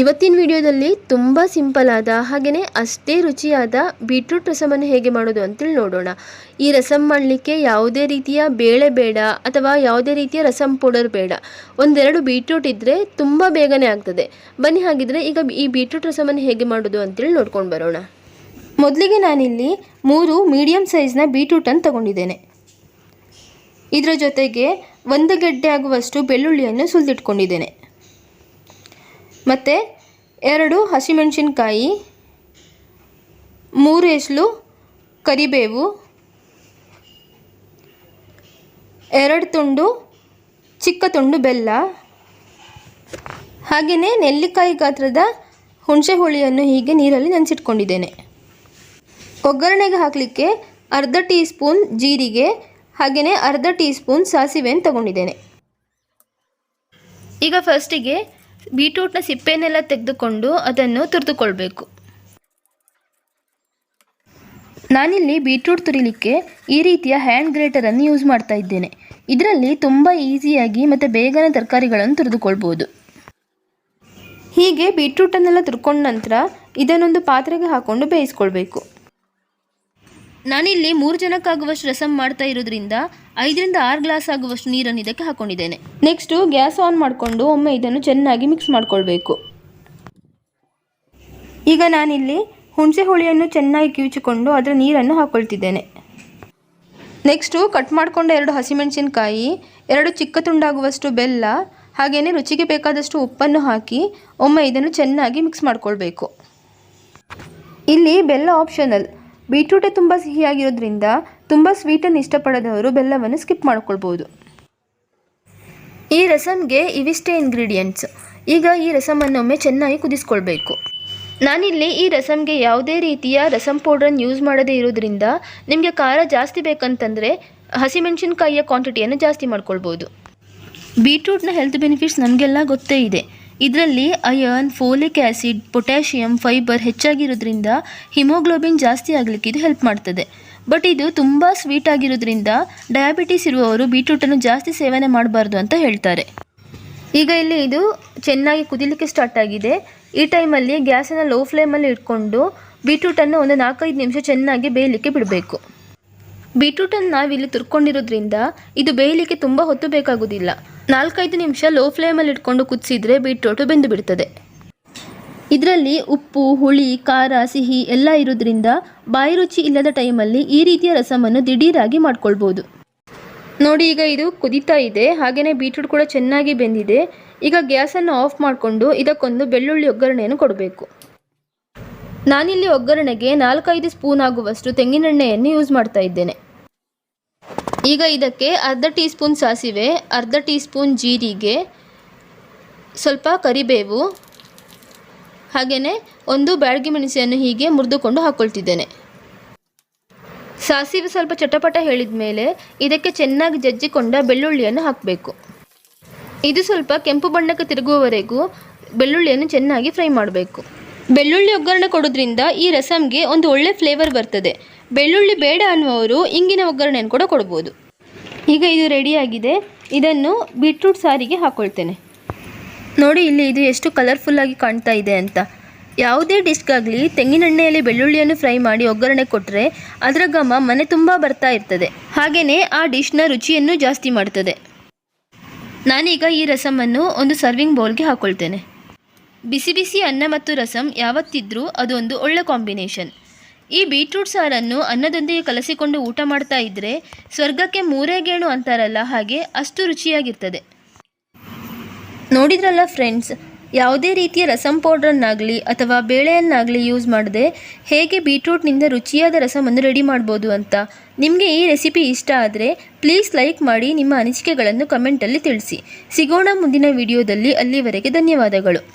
ಇವತ್ತಿನ ವಿಡಿಯೋದಲ್ಲಿ ತುಂಬ ಸಿಂಪಲ್ ಆದ ಹಾಗೆಯೇ ಅಷ್ಟೇ ರುಚಿಯಾದ ಬೀಟ್ರೂಟ್ ರಸಮನ್ನು ಹೇಗೆ ಮಾಡೋದು ಅಂತೇಳಿ ನೋಡೋಣ. ಈ ರಸಂ ಮಾಡಲಿಕ್ಕೆ ಯಾವುದೇ ರೀತಿಯ ಬೇಳೆ ಬೇಡ ಅಥವಾ ಯಾವುದೇ ರೀತಿಯ ರಸಂ ಪೌಡರ್ ಬೇಡ. ಒಂದೆರಡು ಬೀಟ್ರೂಟ್ ಇದ್ದರೆ ತುಂಬ ಬೇಗನೆ ಆಗ್ತದೆ. ಬನ್ನಿ ಹಾಗಿದ್ರೆ ಈಗ ಈ ಬೀಟ್ರೂಟ್ ರಸಮನ್ನು ಹೇಗೆ ಮಾಡೋದು ಅಂತೇಳಿ ನೋಡ್ಕೊಂಡು ಬರೋಣ. ಮೊದಲಿಗೆ ನಾನಿಲ್ಲಿ ಮೂರು ಮೀಡಿಯಮ್ ಸೈಜ್ನ ಬೀಟ್ರೂಟನ್ನು ತಗೊಂಡಿದ್ದೇನೆ. ಇದರ ಜೊತೆಗೆ ಒಂದು ಗಡ್ಡೆ ಆಗುವಷ್ಟು ಬೆಳ್ಳುಳ್ಳಿಯನ್ನು ಸುಲಿದಿಟ್ಕೊಂಡಿದ್ದೇನೆ. ಮತ್ತು ಎರಡು ಹಸಿಮೆಣಸಿನ್ಕಾಯಿ, ಮೂರು ಎಸಲು ಕರಿಬೇವು, ಎರಡು ತುಂಡು ಚಿಕ್ಕ ತುಂಡು ಬೆಲ್ಲ. ಹಾಗೆಯೇ ನೆಲ್ಲಿಕಾಯಿ ಗಾತ್ರದ ಹುಣಸೆ ಹುಳಿಯನ್ನು ಹೀಗೆ ನೀರಲ್ಲಿ ನೆನೆಸಿಟ್ಕೊಂಡಿದ್ದೇನೆ. ಒಗ್ಗರಣೆಗೆ ಹಾಕಲಿಕ್ಕೆ ಅರ್ಧ ಟೀ ಸ್ಪೂನ್ ಜೀರಿಗೆ ಹಾಗೆಯೇ ಅರ್ಧ ಟೀ ಸ್ಪೂನ್ ಸಾಸಿವೆಯನ್ನು ತಗೊಂಡಿದ್ದೇನೆ. ಈಗ ಫಸ್ಟಿಗೆ ಬೀಟ್ರೂಟ್ನ ಸಿಪ್ಪೆನೆಲ್ಲ ತೆಗೆದುಕೊಂಡು ಅದನ್ನು ತುರಿದುಕೊಳ್ಬೇಕು. ನಾನಿಲ್ಲಿ ಬೀಟ್ರೂಟ್ ತುರಿಲಿಕ್ಕೆ ಈ ರೀತಿಯ ಹ್ಯಾಂಡ್ ಗ್ರೇಟರನ್ನು ಯೂಸ್ ಮಾಡ್ತಾ ಇದ್ದೇನೆ. ಇದರಲ್ಲಿ ತುಂಬ ಈಸಿಯಾಗಿ ಮತ್ತು ಬೇಗನೆ ತರಕಾರಿಗಳನ್ನು ತುರಿದುಕೊಳ್ಬೋದು. ಹೀಗೆ ಬೀಟ್ರೂಟನ್ನೆಲ್ಲ ತುರ್ಕೊಂಡ ನಂತರ ಇದನ್ನೊಂದು ಪಾತ್ರೆಗೆ ಹಾಕ್ಕೊಂಡು ಬೇಯಿಸ್ಕೊಳ್ಬೇಕು. ನಾನಿಲ್ಲಿ ಮೂರು ಜನಕ್ಕಾಗುವಷ್ಟು ರಸಮ್ ಮಾಡ್ತಾ ಇರೋದ್ರಿಂದ ಐದರಿಂದ ಆರು ಗ್ಲಾಸ್ ಆಗುವಷ್ಟು ನೀರನ್ನು ಇದಕ್ಕೆ ಹಾಕೊಂಡಿದ್ದೇನೆ. ನೆಕ್ಸ್ಟು ಗ್ಯಾಸ್ ಆನ್ ಮಾಡಿಕೊಂಡು ಒಮ್ಮೆ ಇದನ್ನು ಚೆನ್ನಾಗಿ ಮಿಕ್ಸ್ ಮಾಡಿಕೊಳ್ಬೇಕು. ಈಗ ನಾನಿಲ್ಲಿ ಹುಣಸೆ ಹುಳಿಯನ್ನು ಚೆನ್ನಾಗಿ ಕಿವಿಚಿಕೊಂಡು ಅದರ ನೀರನ್ನು ಹಾಕ್ಕೊಳ್ತಿದ್ದೇನೆ ನೆಕ್ಸ್ಟು ಕಟ್ ಮಾಡಿಕೊಂಡ ಎರಡು ಹಸಿಮೆಣಸಿನಕಾಯಿ, ಎರಡು ಚಿಕ್ಕ ತುಂಡಾಗುವಷ್ಟು ಬೆಲ್ಲ ಹಾಗೆಯೇ ರುಚಿಗೆ ಬೇಕಾದಷ್ಟು ಉಪ್ಪನ್ನು ಹಾಕಿ ಒಮ್ಮೆ ಇದನ್ನು ಚೆನ್ನಾಗಿ ಮಿಕ್ಸ್ ಮಾಡಿಕೊಳ್ಬೇಕು. ಇಲ್ಲಿ ಬೆಲ್ಲ ಆಪ್ಷನಲ್ ಬೀಟ್ರೂಟೇ ತುಂಬ ಸಿಹಿಯಾಗಿರೋದ್ರಿಂದ ತುಂಬ ಸ್ವೀಟನ್ನು ಇಷ್ಟಪಡದವರು ಬೆಲ್ಲವನ್ನು ಸ್ಕಿಪ್ ಮಾಡ್ಕೊಳ್ಬೋದು. ಈ ರಸಮ್ಗೆ ಇವಿಷ್ಟೇ ಇಂಗ್ರೀಡಿಯೆಂಟ್ಸ್ ಈಗ ಈ ರಸಮನ್ನು ಒಮ್ಮೆ ಚೆನ್ನಾಗಿ ಕುದಿಸ್ಕೊಳ್ಬೇಕು. ನಾನಿಲ್ಲಿ ಈ ರಸಮ್ಗೆ ಯಾವುದೇ ರೀತಿಯ ರಸಮ್ ಪೌಡ್ರನ್ನು ಯೂಸ್ ಮಾಡದೇ ಇರೋದ್ರಿಂದ ನಿಮಗೆ ಖಾರ ಜಾಸ್ತಿ ಬೇಕಂತಂದರೆ ಹಸಿಮೆಣಸಿನ್ಕಾಯಿಯ ಕ್ವಾಂಟಿಟಿಯನ್ನು ಜಾಸ್ತಿ ಮಾಡ್ಕೊಳ್ಬೋದು. ಬೀಟ್ರೂಟ್ನ ಹೆಲ್ತ್ ಬೆನಿಫಿಟ್ಸ್ ನಮಗೆಲ್ಲ ಗೊತ್ತೇ ಇದೆ. ಇದರಲ್ಲಿ iron folic acid potassium, fibre ಹೆಚ್ಚಾಗಿರೋದ್ರಿಂದ ಹಿಮೋಗ್ಲೋಬಿನ್ ಜಾಸ್ತಿ ಆಗಲಿಕ್ಕೆ ಇದು ಹೆಲ್ಪ್ ಮಾಡ್ತದೆ. ಬಟ್ ಇದು ತುಂಬ ಸ್ವೀಟ್ ಆಗಿರೋದ್ರಿಂದ ಡಯಾಬಿಟೀಸ್ ಇರುವವರು ಬೀಟ್ರೂಟನ್ನು ಜಾಸ್ತಿ ಸೇವನೆ ಮಾಡಬಾರ್ದು ಅಂತ ಹೇಳ್ತಾರೆ. ಈಗ ಇಲ್ಲಿ ಇದು ಚೆನ್ನಾಗಿ ಕುದಿಲಿಕ್ಕೆ ಸ್ಟಾರ್ಟ್ ಆಗಿದೆ. ಈ ಟೈಮಲ್ಲಿ ಗ್ಯಾಸನ್ನು ಲೋ ಫ್ಲೇಮಲ್ಲಿ ಇಟ್ಕೊಂಡು ಬೀಟ್ರೂಟನ್ನು ಒಂದು ನಾಲ್ಕೈದು ನಿಮಿಷ ಚೆನ್ನಾಗಿ ಬೇಯಲಿಕ್ಕೆ ಬಿಡಬೇಕು. ಬೀಟ್ರೂಟನ್ನು ನಾವಿಲ್ಲಿ ತುರ್ಕೊಂಡಿರೋದ್ರಿಂದ ಇದು ಬೇಯಲಿಕ್ಕೆ ತುಂಬ ಹೊತ್ತು ಬೇಕಾಗೋದಿಲ್ಲ. ನಾಲ್ಕೈದು ನಿಮಿಷ ಲೋ ಫ್ಲೇಮಲ್ಲಿ ಇಟ್ಕೊಂಡು ಕುದಿಸಿದ್ರೆ ಬೀಟ್ರೂಟು ಬೆಂದು ಬಿಡ್ತದೆ. ಇದರಲ್ಲಿ ಉಪ್ಪು, ಹುಳಿ, ಖಾರ, ಸಿಹಿ ಎಲ್ಲ ಇರೋದ್ರಿಂದ ಬಾಯಿ ರುಚಿ ಇಲ್ಲದ ಟೈಮಲ್ಲಿ ಈ ರೀತಿಯ ರಸಮನ್ನು ದಿಢೀರಾಗಿ ಮಾಡ್ಕೊಳ್ಬೋದು. ನೋಡಿ, ಈಗ ಇದು ಕುದೀತಾ ಇದೆ. ಹಾಗೆಯೇ ಬೀಟ್ರೂಟ್ ಕೂಡ ಚೆನ್ನಾಗಿ ಬೆಂದಿದೆ. ಈಗ ಗ್ಯಾಸನ್ನು ಆಫ್ ಮಾಡಿಕೊಂಡು ಇದಕ್ಕೊಂದು ಬೆಳ್ಳುಳ್ಳಿ ಒಗ್ಗರಣೆಯನ್ನು ಕೊಡಬೇಕು. ನಾನಿಲ್ಲಿ ಒಗ್ಗರಣೆಗೆ ನಾಲ್ಕೈದು ಸ್ಪೂನ್ ಆಗುವಷ್ಟು ತೆಂಗಿನೆಣ್ಣೆಯನ್ನು ಯೂಸ್ ಮಾಡ್ತಾ ಇದ್ದೇನೆ. ಈಗ ಇದಕ್ಕೆ ಅರ್ಧ ಟೀ ಸ್ಪೂನ್ ಸಾಸಿವೆ, ಅರ್ಧ ಟೀ ಸ್ಪೂನ್ ಜೀರಿಗೆ, ಸ್ವಲ್ಪ ಕರಿಬೇವು, ಹಾಗೆಯೇ ಒಂದು ಬ್ಯಾಡಗಿ ಮೆಣಸಿಯನ್ನು ಹೀಗೆ ಮುರಿದುಕೊಂಡು ಹಾಕ್ಕೊಳ್ತಿದ್ದೇನೆ ಸಾಸಿವೆ ಸ್ವಲ್ಪ ಚಟಪಟ ಹೇಳಿದ ಮೇಲೆ ಇದಕ್ಕೆ ಚೆನ್ನಾಗಿ ಜಜ್ಜಿಕೊಂಡ ಬೆಳ್ಳುಳ್ಳಿಯನ್ನು ಹಾಕಬೇಕು. ಇದು ಸ್ವಲ್ಪ ಕೆಂಪು ಬಣ್ಣಕ್ಕೆ ತಿರುಗುವವರೆಗೂ ಬೆಳ್ಳುಳ್ಳಿಯನ್ನು ಚೆನ್ನಾಗಿ ಫ್ರೈ ಮಾಡಬೇಕು. ಬೆಳ್ಳುಳ್ಳಿ ಒಗ್ಗರಣೆ ಕೊಡೋದ್ರಿಂದ ಈ ರಸಮ್ಗೆ ಒಂದು ಒಳ್ಳೆ ಫ್ಲೇವರ್ ಬರ್ತದೆ. ಬೆಳ್ಳುಳ್ಳಿ ಬೇಡ ಅನ್ನುವರು ಇಂಗಿನ ಒಗ್ಗರಣೆಯನ್ನು ಕೂಡ ಕೊಡ್ಬೋದು. ಈಗ ಇದು ರೆಡಿಯಾಗಿದೆ ಇದನ್ನು ಬೀಟ್ರೂಟ್ ಸಾರಿಗೆ ಹಾಕ್ಕೊಳ್ತೇನೆ ನೋಡಿ, ಇಲ್ಲಿ ಇದು ಎಷ್ಟು ಕಲರ್ಫುಲ್ಲಾಗಿ ಕಾಣ್ತಾ ಇದೆ ಅಂತ. ಯಾವುದೇ ಡಿಶ್ಗಾಗಲಿ ತೆಂಗಿನೆಣ್ಣೆಯಲ್ಲಿ ಬೆಳ್ಳುಳ್ಳಿಯನ್ನು ಫ್ರೈ ಮಾಡಿ ಒಗ್ಗರಣೆ ಕೊಟ್ಟರೆ ಅದರ ಘಮ ಮನೆ ತುಂಬ ಬರ್ತಾ ಇರ್ತದೆ. ಹಾಗೆಯೇ ಆ ಡಿಶ್ನ ರುಚಿಯನ್ನು ಜಾಸ್ತಿ ಮಾಡ್ತದೆ. ನಾನೀಗ ಈ ರಸಮನ್ನು ಒಂದು ಸರ್ವಿಂಗ್ ಬೌಲ್ಗೆ ಹಾಕ್ಕೊಳ್ತೇನೆ ಬಿಸಿ ಬಿಸಿ ಅನ್ನ ಮತ್ತು ರಸಂ ಯಾವತ್ತಿದ್ರೂ ಅದೊಂದು ಒಳ್ಳೆ ಕಾಂಬಿನೇಷನ್ ಈ ಬೀಟ್ರೂಟ್ ಸಾರನ್ನು ಅನ್ನದೊಂದಿಗೆ ಕಲಸಿಕೊಂಡು ಊಟ ಮಾಡ್ತಾ ಇದ್ದರೆ ಸ್ವರ್ಗಕ್ಕೆ ಮೂರೇ ಗೇಣು ಅಂತಾರಲ್ಲ ಹಾಗೆ ಅಷ್ಟು ರುಚಿಯಾಗಿರ್ತದೆ. ನೋಡಿದ್ರಲ್ಲ ಫ್ರೆಂಡ್ಸ್, ಯಾವುದೇ ರೀತಿಯ ರಸಂ ಪೌಡ್ರನ್ನಾಗಲಿ ಅಥವಾ ಬೇಳೆಯನ್ನಾಗಲಿ ಯೂಸ್ ಮಾಡದೆ ಹೇಗೆ ಬೀಟ್ರೂಟ್ನಿಂದ ರುಚಿಯಾದ ರಸಮನ್ನು ರೆಡಿ ಮಾಡ್ಬೋದು ಅಂತ ನಿಮಗೆ ಈ ರೆಸಿಪಿ ಇಷ್ಟ ಆದರೆ ಪ್ಲೀಸ್ ಲೈಕ್ ಮಾಡಿ ನಿಮ್ಮ ಅನಿಸಿಕೆಗಳನ್ನು ಕಮೆಂಟಲ್ಲಿ ತಿಳಿಸಿ. ಸಿಗೋಣ ಮುಂದಿನ ವಿಡಿಯೋದಲ್ಲಿ, ಅಲ್ಲಿವರೆಗೆ ಧನ್ಯವಾದಗಳು.